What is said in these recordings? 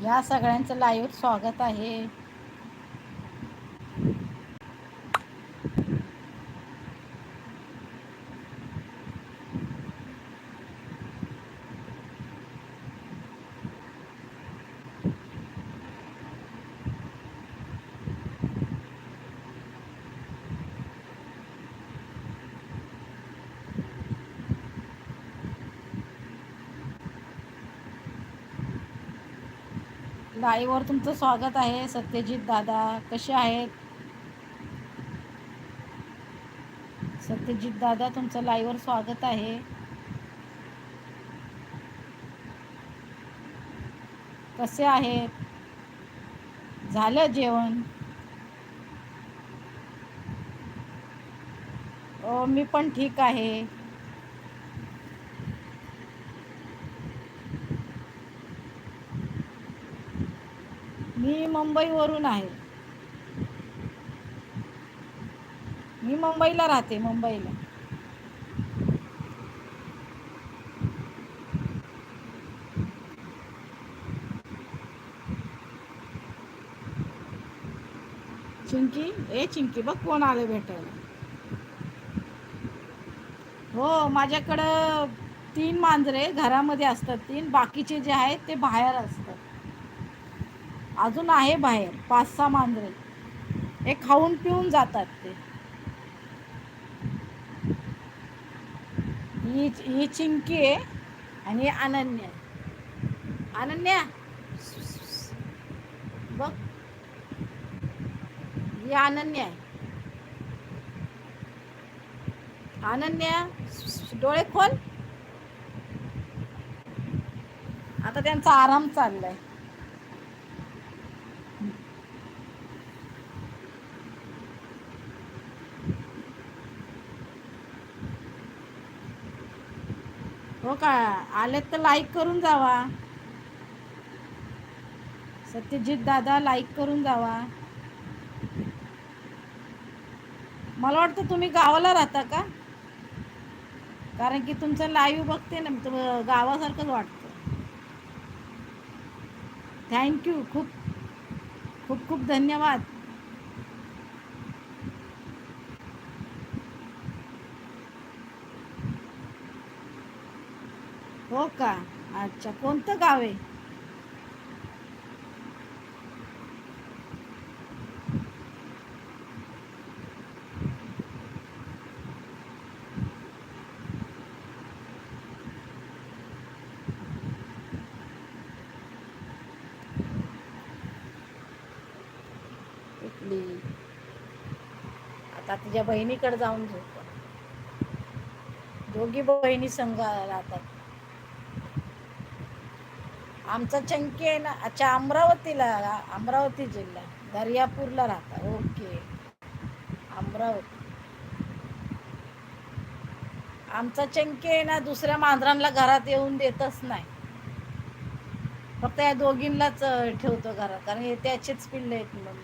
या सगळ्यांचं लाईव्ह स्वागत आहे. लाईवर तुमचं स्वागत आहे. सत्यजित दादा कसे आहेत? सत्यजित दादा तुमचं लाईवर स्वागत आहे. कसे आहेत? झालं जेवण? मी पण ठीक आहे. मी मुंबईवरून आहे. मी मुंबईला राहते मुंबईला. चिंकी ए चिंकी बघ कोण आले भेटायला. हो माझ्याकडं तीन मांजरे घरामध्ये असतात तीन बाकीचे जे आहेत ते बाहेर असतात. अजून आहे बाहेर पाच सहा मांजरे. हे खाऊन पिऊन जातात ते. ही ही चिंकी आहे आणि ही अनन्या अनन्या? बघ. ही अनन्या आहे. अनन्या डोळे खोल. आता त्यांचा आराम चाललाय. हो का? आलेत तर लाईक करून जावा. सत्यजित दादा लाईक करून जावा. मला वाटतं तुम्ही गावाला राहता का? कारण की तुमचं लाईव्ह बघते ना तुम गावासारखंच वाटतं. थँक्यू खूप खूप खूप धन्यवाद. हो का? अच्छा कोणतं गाव आहे? आता तुझ्या बहिणीकडे जाऊन झोप. दोघी बहिणी संघ राहतात. आमचा चंकी आहे ना अच्छा अमरावतीला अमरावती जिल्हा दर्यापूरला राहता. ओके. अमरावती. आमचा चंकी आहे ना दुसऱ्या मांजरांना घरात येऊन देतच नाही. फक्त या दोघींनाच ठेवतो घरात कारण हे त्याचेच पिल्ले आहेत म्हणून.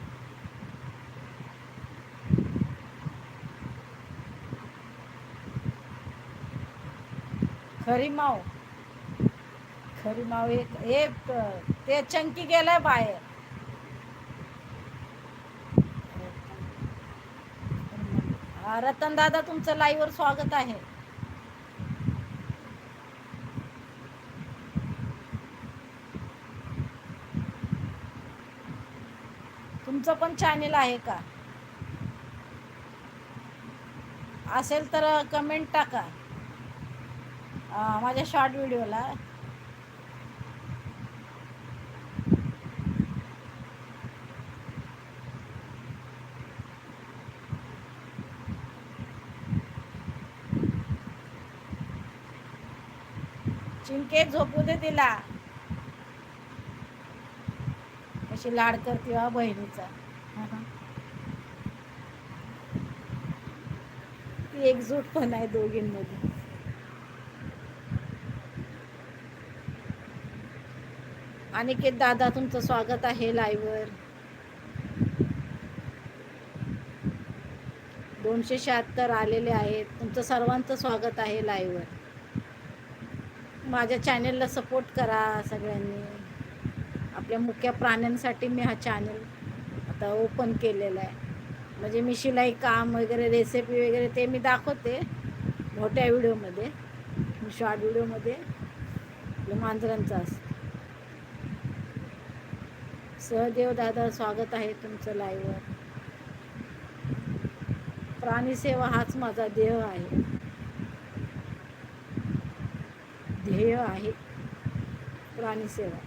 खरी माव खरी माव एक हे ते चंकी गेलाय बाहेर. रतन दादा तुमचं लाईव्ह वर स्वागत आहे. तुमचं पण चॅनेल आहे का? असेल तर कमेंट टाका. माझ्या शॉर्ट व्हिडिओला चिंके झोपू दे तिला. कशी लाड करते हा बहिणीचा. ती एकजूट पण आहे दोघींमध्ये. अनिकेत दादा तुमचं स्वागत आहे लाईव्हवर दोनशे शहात्तर आलेले आहेत. तुमचं सर्वांचं स्वागत आहे लाईव्हवर माझ्या चॅनेलला सपोर्ट करा सगळ्यांनी. आपल्या मुख्य प्राण्यांसाठी मी हा चॅनल आता ओपन केलेला आहे. म्हणजे मी शिलाई काम वगैरे रेसिपी वगैरे ते मी दाखवते मोठ्या व्हिडिओमध्ये शॉर्ट व्हिडिओमध्ये आपलं मांजरांचं असतं. सहदेव दादा स्वागत आहे तुमचं लाईव्हवर प्राणीसेवा हाच माझा देह आहे. ध्येय आहे. प्राणीसेवा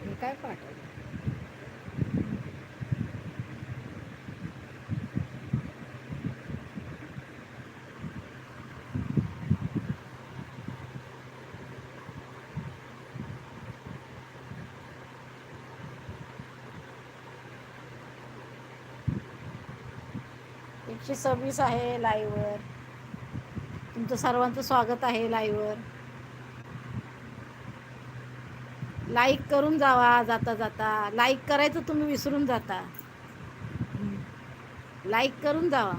हे काय पाठवलं एकशे सव्वीस आहे लाईव्हवर तुमचं सर्वांचं स्वागत आहे लाईव्हवर लाईक करून जावा जाता जाता. लाईक करायचं तुम्ही विसरून जाता. लाईक करून जावा.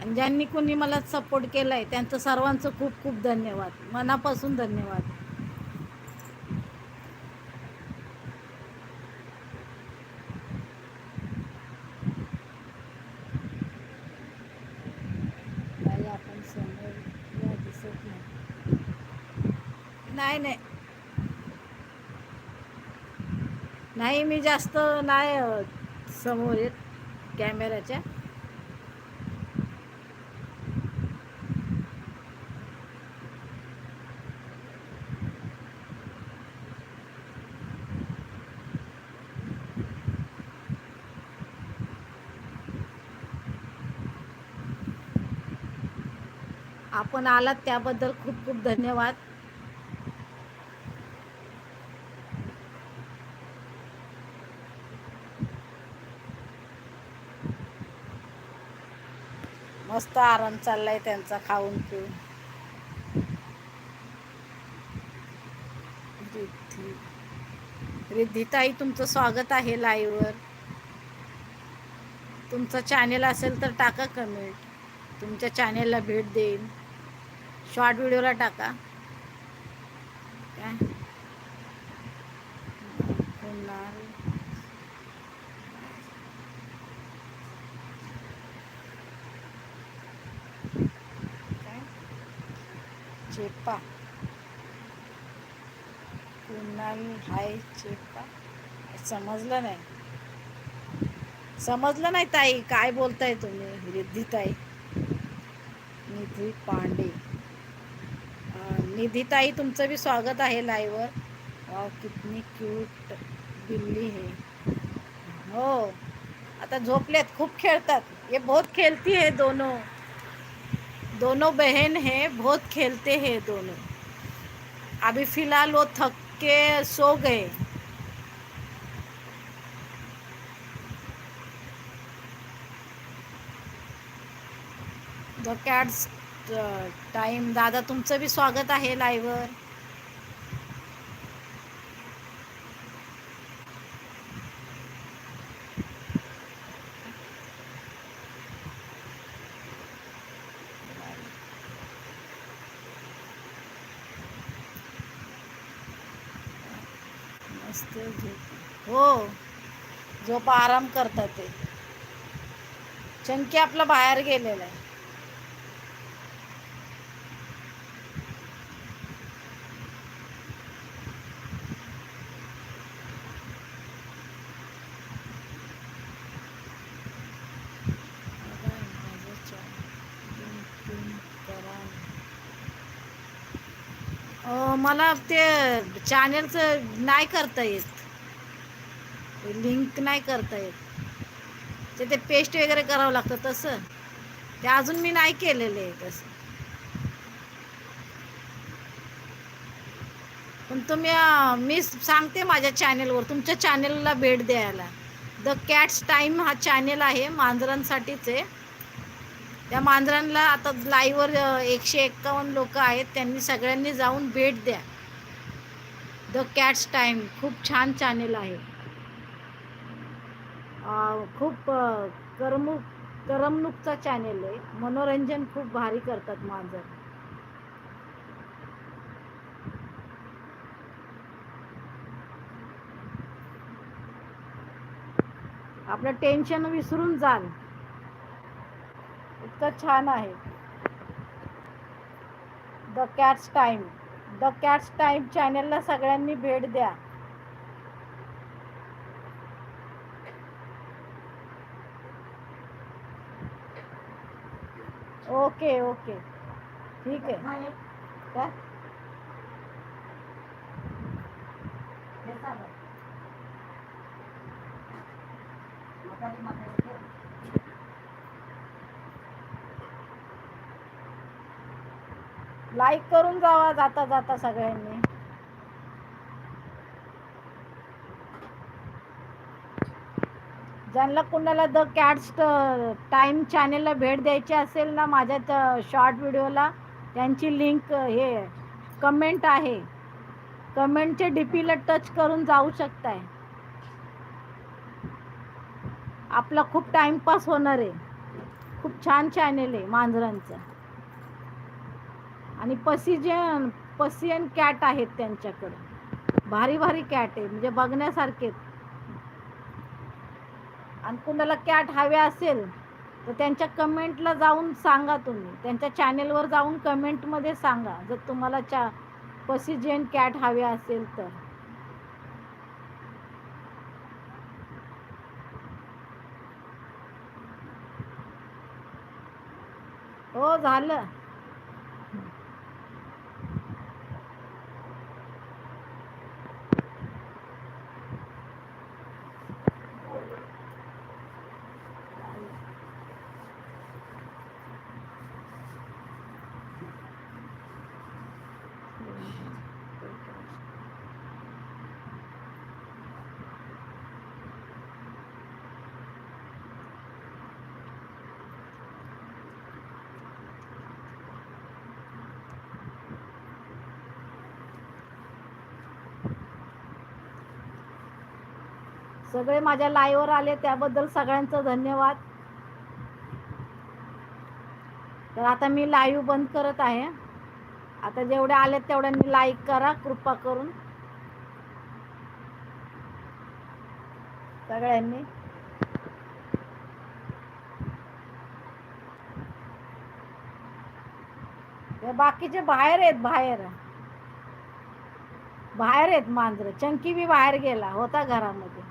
आणि ज्यांनी कोणी मला सपोर्ट केलाय त्यांचं सर्वांचं खूप खूप धन्यवाद. मनापासून धन्यवाद काही आपण समोर या दिसत नाही नाही नाही. नाही मी जास्त नाही समोर येत कॅमेऱ्याच्या. आपण आलात त्याबद्दल खूप खूप धन्यवाद. मस्त आराम चाललाय त्यांचा खाऊन पिऊन. रिद्धिताई तुमचं स्वागत आहे लाईव्हवर तुमचं चॅनेल असेल तर टाका कमेंट तुमच्या चॅनेलला भेट देईन. शॉर्ट व्हिडिओला टाका काय पुन्हा काय चेपा. कुणाल हाय चेपा? समजलं नाही. समजलं नाही ताई काय बोलताय तुम्ही रिद्धी ताई निधी पांडे अं, निधी ताई तुमचं बी स्वागत आहे लाईव्हवर वाव कितनी क्यूट बिल्ली है. हो. आता झोपलेत खूप खेळतात. हे बहुत खेळती है दोनों. दोनों बहन है बहुत खेलते हैं दोनों। अभी फिलहाल वो थक के सो गए। द कॅट्स टाइम दादा तुमचं बी स्वागत आहे लाईव्हवर मस्त हो. झोप हो. झोपा आराम करतात ते. चंकी आपला बाहेर गेलेला आहे. मला ते चॅनेलचं नाही करता येत. लिंक नाही करता येत. ते ते पेस्ट वगैरे करावं लागतं तसं. ते अजून मी नाही केलेलं आहे तसं. पण तुम्ही मी सांगते माझ्या चॅनेलवर तुमच्या चॅनेलला भेट द्यायला. द कॅट्स टाईम हा चॅनेल आहे मांजरांसाठीच आहे. त्या मांजरांना आता लाईवर एकशे एक्कावन्न लोक आहेत. त्यांनी सगळ्यांनी जाऊन भेट द्या. द कॅट्स टाईम खूप छान चॅनेल आहे. खूप अं, करमणूक करमणूकचा चॅनेल आहे. मनोरंजन खूप भारी करतात मांजर. आपलं टेन्शन विसरून जाल. इतकं छान आहे. The cats time the cats time चॅनलला सगळ्यांनी भेट द्या. ओके ओके ठीक आहे. काय? लाईक करून जावा जाता जाता सगळ्यांनी. ज्यांना कुणाला द कॅट्स टाइम चॅनेलला भेट द्यायची असेल ना माझ्या शॉर्ट व्हिडिओला त्यांची लिंक हे कमेंट आहे. कमेंटच्या डीपीला टच करून जाऊ शकताय. आपला खूप टाइमपास होणार आहे. खूप छान चॅनेल आहे मांजरांचं. आणि पसिजन पसियन कॅट आहेत त्यांच्याकडे. भारी भारी कॅट आहे म्हणजे बघण्यासारखे आणि कुणाला कॅट हवे असेल तर त्यांच्या कमेंटला जाऊन सांगा तुम्ही. त्यांच्या चॅनेलवर जाऊन कमेंटमध्ये सांगा. जर तुम्हाला चा पसिजेन कॅट हवे असेल तर. हो झालं. सगळे माझ्या लाईव्हवर आले त्याबद्दल सगळ्यांचं धन्यवाद. तर आता मी लाईव्ह बंद करत आहे. आता जेवढे आले तेवढ्यांनी लाईक करा कृपा करून. सगळ्यांनी. बाकीचे बाहेर आहेत बाहेर. बाहेर आहेत मांजर. चंकी बी बाहेर गेला होता घरामध्ये.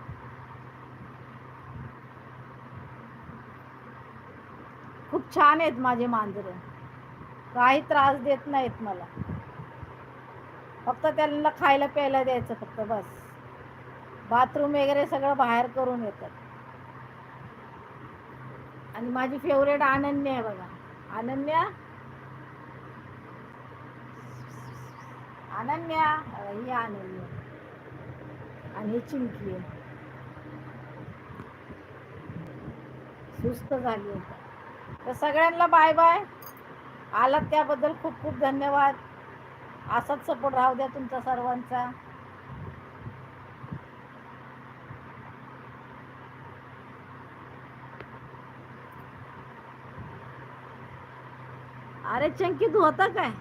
खूप छान आहेत माझे मांजर. काही त्रास देत नाहीत मला. फक्त त्यांना खायला प्यायला द्यायचं फक्त बस. बाथरूम वगैरे सगळं बाहेर करून येतात. आणि माझी फेवरेट अनन्या आहे बघा. अनन्या? अनन्या? ही अनन्या. आणि ही चिंकी आहे. सुस्त झाली होती तर सगळ्यांना बाय बाय. आलात त्याबद्दल खूप खूप धन्यवाद. असाच सपोर्ट राहू द्या तुमचा सर्वांचा. अरे चंकी तू होता काय?